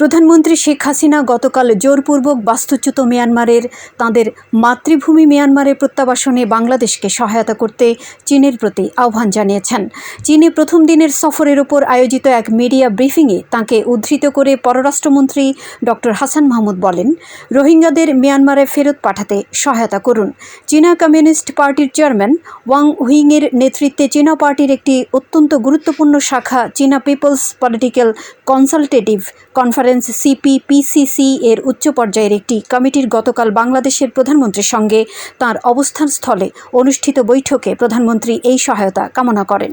প্রধানমন্ত্রী শেখ হাসিনা গতকাল জোরপূর্বক বাস্তুচ্যুত মিয়ানমারের, তাঁদের মাতৃভূমি মিয়ানমারে প্রত্যাবাসনে বাংলাদেশকে সহায়তা করতে চীনের প্রতি আহ্বান জানিয়েছেন। চীনে প্রথম দিনের সফরের ওপর আয়োজিত এক মিডিয়া ব্রিফিংয়ে তাঁকে উদ্ধৃত করে পররাষ্ট্রমন্ত্রী ডক্টর হাসান মাহমুদ বলেন, রোহিঙ্গাদের মিয়ানমারে ফেরত পাঠাতে সহায়তা করুন। চীনা কমিউনিস্ট পার্টির চেয়ারম্যান ওয়াং হুইংয়ের নেতৃত্বে চীনা পার্টির একটি অত্যন্ত গুরুত্বপূর্ণ শাখা চীনা People's Political Consultative Conference CPPCC এর উচ্চ পর্যায়ের একটি কমিটির গতকাল বাংলাদেশের প্রধানমন্ত্রীর সঙ্গে তার অবস্থান স্থলে অনুষ্ঠিত বৈঠকে প্রধানমন্ত্রী এই সহায়তা কামনা করেন।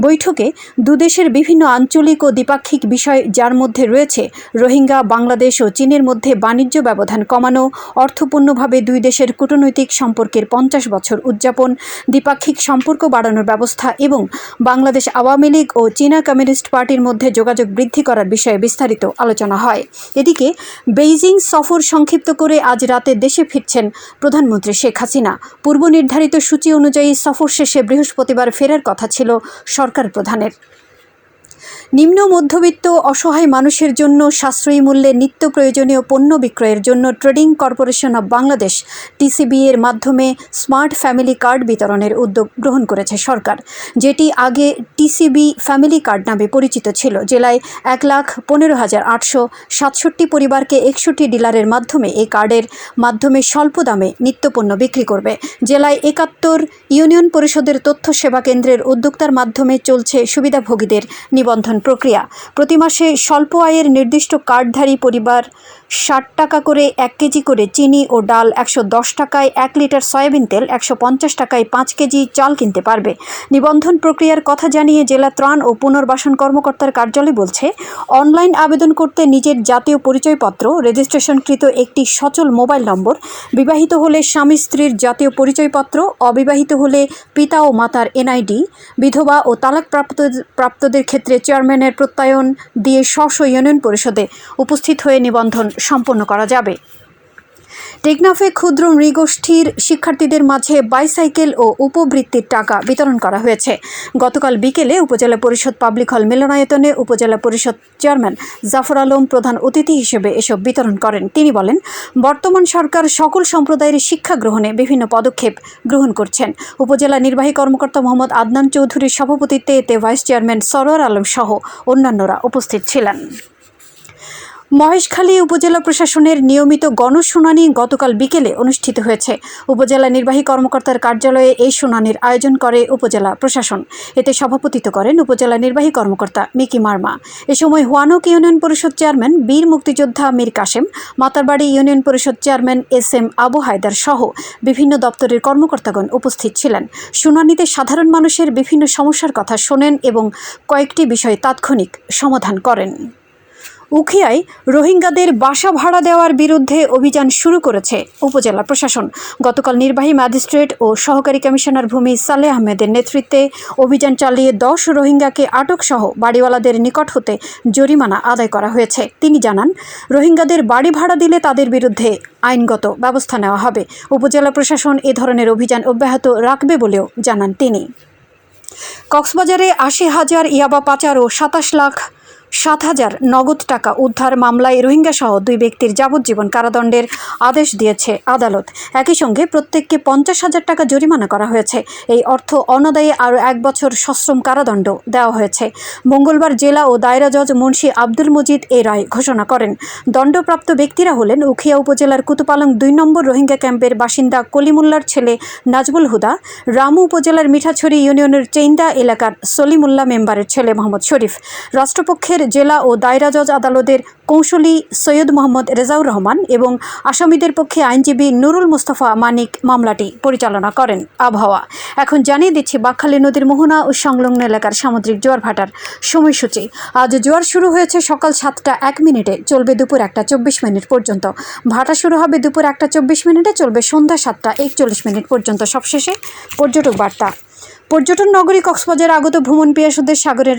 বৈঠকে দুদেশের বিভিন্ন আঞ্চলিক ও দ্বিপাক্ষিক বিষয় যার মধ্যে রয়েছে রোহিঙ্গা, বাংলাদেশ ও চীনের মধ্যে বাণিজ্য ব্যবধান কমানো, অর্থপূর্ণভাবে দুই দেশের কূটনৈতিক সম্পর্কের পঞ্চাশ বছর উদযাপন, দ্বিপাক্ষিক সম্পর্ক বাড়ানোর ব্যবস্থা এবং বাংলাদেশ আওয়ামী লীগ ও চীনা কমিউনিস্ট পার্টির মধ্যে যোগাযোগ বৃদ্ধি করার বিষয়ে বিস্তারিত আলোচনা হয়। এদিকে বেইজিং সফর সংক্ষিপ্ত করে আজ রাতে দেশে ফিরছেন প্রধানমন্ত্রী শেখ হাসিনা। পূর্ব নির্ধারিত সূচি অনুযায়ী সফর শেষে বৃহস্পতিবার ফেরার কথা ছিল সরকার প্রধানের। নিম্ন মধ্যবিত্ত অসহায় মানুষের জন্য সাশ্রয়ী মূল্যে নিত্য প্রয়োজনীয় পণ্য বিক্রয়ের জন্য Trading Corporation of Bangladesh, TCB এর মাধ্যমে স্মার্ট ফ্যামিলি কার্ড বিতরণের উদ্যোগ গ্রহণ করেছে সরকার, যেটি আগে টিসিবি ফ্যামিলি কার্ড নামে পরিচিত ছিল, জেলায় এক লাখ পনেরো হাজার আটশো সাতষট্টি পরিবারকে একষট্টি ডিলারের মাধ্যমে এই কার্ডের মাধ্যমে স্বল্প দামে নিত্যপণ্য বিক্রি করবে। জেলায় একাত্তর ইউনিয়ন পরিষদের তথ্য সেবা কেন্দ্রের উদ্যোক্তার মাধ্যমে চলছে সুবিধাভোগীদের নিবন্ধন প্রক্রিয়া। প্রতি মাসে স্বল্প আয়ের নির্দিষ্ট কার্ডধারী পরিবার ষাট টাকা করে এক কেজি করে চিনি ও ডাল একশো দশ টাকায় এক লিটার সয়াবিন তেল, একশো পঞ্চাশ টাকায় পাঁচ কেজি চাল কিনতে পারবে। নিবন্ধন প্রক্রিয়ার কথা জানিয়ে জেলা ত্রাণ ও পুনর্বাসন কর্মকর্তার কার্যালয় বলছে, অনলাইন আবেদন করতে নিজের জাতীয় পরিচয়পত্র, রেজিস্ট্রেশনকৃত একটি সচল মোবাইল নম্বর, বিবাহিত হলে স্বামী স্ত্রীর জাতীয় পরিচয়পত্র, অবিবাহিত হলে পিতা ও মাতার এনআইডি, বিধবা ও তালাকপ্রাপ্ত প্রাপ্তদের ক্ষেত্রে চেয়ারম্যানের প্রত্যয়ন দিয়ে স্ব ইউনিয়ন পরিষদে উপস্থিত হয়ে নিবন্ধন সম্পন্ন করা যাবে। টেকনাফে ক্ষুদ্র নৃগোষ্ঠীর শিক্ষার্থীদের মাঝে বাইসাইকেল ও উপবৃত্তির টাকা বিতরণ করা হয়েছে। গতকাল বিকেলে উপজেলা পরিষদ পাবলিক হল মিলনায়তনে উপজেলা পরিষদ চেয়ারম্যান জাফর আলম প্রধান অতিথি হিসেবে এসব বিতরণ করেন। তিনি বলেন, বর্তমান সরকার সকল সম্প্রদায়ের শিক্ষা গ্রহণে বিভিন্ন পদক্ষেপ গ্রহণ করছেন। উপজেলা নির্বাহী কর্মকর্তা মোহাম্মদ আদনান চৌধুরীর সভাপতিত্বে এতে ভাইস চেয়ারম্যান সরোয়ার আলম সহ অন্যান্যরা উপস্থিত ছিলেন। মহেশখালী উপজেলা প্রশাসনের নিয়মিত গণশুনানি গতকাল বিকেলে অনুষ্ঠিত হয়েছে। উপজেলা নির্বাহী কর্মকর্তার কার্যালয়ে এই শুনানির আয়োজন করে উপজেলা প্রশাসন। এতে সভাপতিত্ব করেন উপজেলা নির্বাহী কর্মকর্তা মিকি মার্মা। এ সময় হুয়ানক ইউনিয়ন পরিষদ চেয়ারম্যান, বীর মুক্তিযোদ্ধা মীর কাশেম মাতারবাড়ি ইউনিয়ন পরিষদ chairman S M Abu Haidar সহ বিভিন্ন দপ্তরের কর্মকর্তাগণ উপস্থিত ছিলেন। শুনানিতে সাধারণ মানুষের বিভিন্ন সমস্যার কথা শোনেন এবং কয়েকটি বিষয় তাৎক্ষণিক সমাধান করেন। উখিয়ায় রোহিঙ্গাদের বাসা ভাড়া দেওয়ার বিরুদ্ধে অভিযান শুরু করেছে উপজেলা প্রশাসন। গতকাল নির্বাহী ম্যাজিস্ট্রেট ও সহকারী কমিশনার ভূমি সালেহ আহমেদের নেতৃত্বে অভিযান চালিয়ে দশ রোহিঙ্গাকে আটক সহ বাড়িওয়ালাদের নিকট হতে জরিমানা আদায় করা হয়েছে। তিনি জানান, রোহিঙ্গাদের বাড়ি ভাড়া দিলে তাদের বিরুদ্ধে আইনগত ব্যবস্থা নেওয়া হবে। উপজেলা প্রশাসন এ ধরনের অভিযান অব্যাহত রাখবে বলেও জানান তিনি। কক্সবাজারে আশি হাজার ইয়াবা পাচার ও সাতাশ লাখ সাত হাজার নগদ টাকা উদ্ধার মামলায় রোহিঙ্গা সহ দুই ব্যক্তির যাবজ্জীবন কারাদণ্ডের আদেশ দিয়েছে আদালত। একই সঙ্গে প্রত্যেককে পঞ্চাশ হাজার টাকা জরিমানা করা হয়েছে। এই অর্থ অনাদায়ে আরও এক বছর সশ্রম কারাদণ্ড দেওয়া হয়েছে। মঙ্গলবার জেলা ও দায়রা জজ মুন্সি আব্দুল মজিদ এ রায় ঘোষণা করেন। দণ্ডপ্রাপ্ত ব্যক্তিরা হলেন উখিয়া উপজেলার কুতুপালং দুই নম্বর রোহিঙ্গা ক্যাম্পের বাসিন্দা কলিমুল্লার ছেলে নাজমুল হুদা, রামু উপজেলার মিঠাছড়ি ইউনিয়নের চেইন্দা এলাকার সলিমুল্লাহ মেম্বারের ছেলে মোহাম্মদ শরীফ। রাষ্ট্রপক্ষের জেলা ও দায়রা জজ আদালতের কৌশলী সৈয়দ মোহাম্মদ রেজাউর রহমান এবং আসামিদের পক্ষে আইনজীবী নুরুল মুস্তফা মানিক মামলাটি পরিচালনা করেন। আবহাওয়া। এখন জানিয়ে দিচ্ছি বাকখালী নদীর মোহনা ও সংলগ্ন এলাকার সামুদ্রিক জোয়ার ভাটার সময়সূচি। আজ জোয়ার শুরু হয়েছে সকাল সাতটা এক মিনিটে, চলবে দুপুর একটা চব্বিশ মিনিট পর্যন্ত। ভাটা শুরু হবে দুপুর একটা চব্বিশ মিনিটে, চলবে সন্ধ্যা সাতটা একচল্লিশ মিনিট পর্যন্ত। সবশেষে পর্যটক বার্তা। পর্যটন নগরী কক্সবাজার আগত ভ্রমণ পিয়াসুদের সাগরের